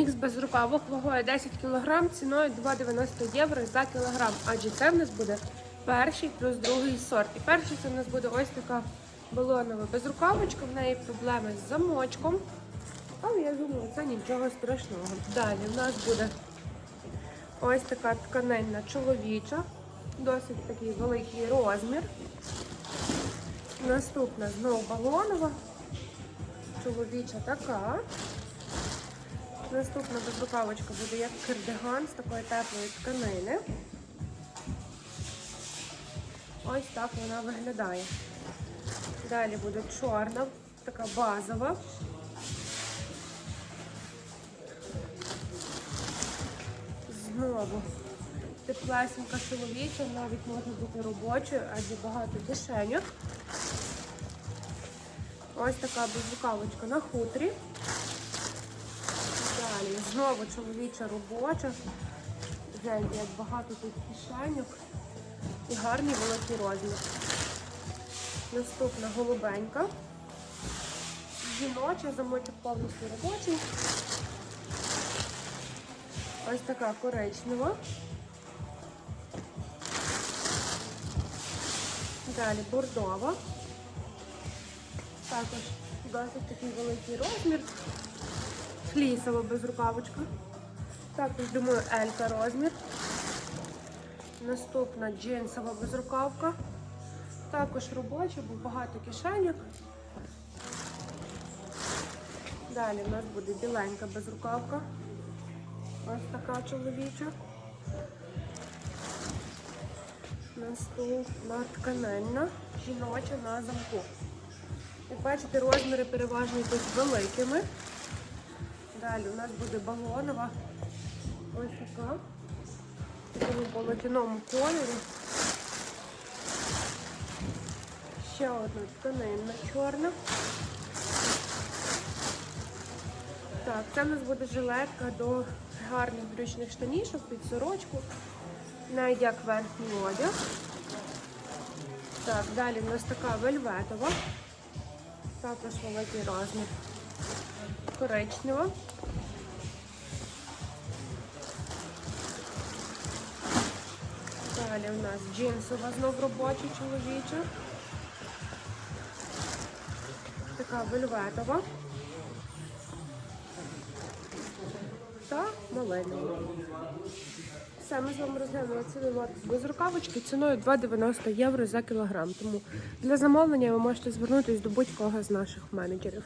Мікс без рукавок вагою 10 кг, ціною 2,90 євро за кілограм. Адже це в нас буде перший плюс другий сорт. І перший це в нас буде ось така балонова безрукавочка, в неї проблеми з замочком. Але я думаю, це нічого страшного. Далі в нас буде ось така тканинна чоловіча, досить такий великий розмір. Наступна знову балонова, чоловіча така. Наступна безрукавочка буде як кардиган з такої теплої тканини. Ось так вона виглядає. Далі буде чорна, така базова. Знову теплесенька чоловіча, навіть може бути робочою, адже багато кишеньок. Ось така безрукавочка на хутрі. Знову чоловіча робоча. Гляньте, як багато тут кишеньок і гарний великий розмір. Наступна голубенька. Жіноча, замочок повністю робочий. Ось така коричнева. Далі бордова. Також досить такий великий розмір. Флісова безрукавочка. Також, думаю, Елька розмір. Наступна джинсова безрукавка. Також робоча, бо багато кишеньок. Далі в нас буде біленька безрукавка. Ось така чоловіча. Наступна тканинна, жіноча на замку. Як бачите, розміри переважно йдуть великими. Далі у нас буде балонова. Ось така. В такому полотяному кольорі. Ще одна тканинна чорна. Так, це у нас буде жилетка до гарних брючних штанішок під сорочку. Навіть як верхній одяг. Так, далі у нас така вельветова. Також великий розмір. Коричнева. Далі у нас джинсова знов робоча чоловіча. Така вельветова. Та малинова. Все, ми з вами розглянули цілий лот без рукавочки ціною 2,90 євро за кілограм. Тому для замовлення ви можете звернутися до будь-кого з наших менеджерів.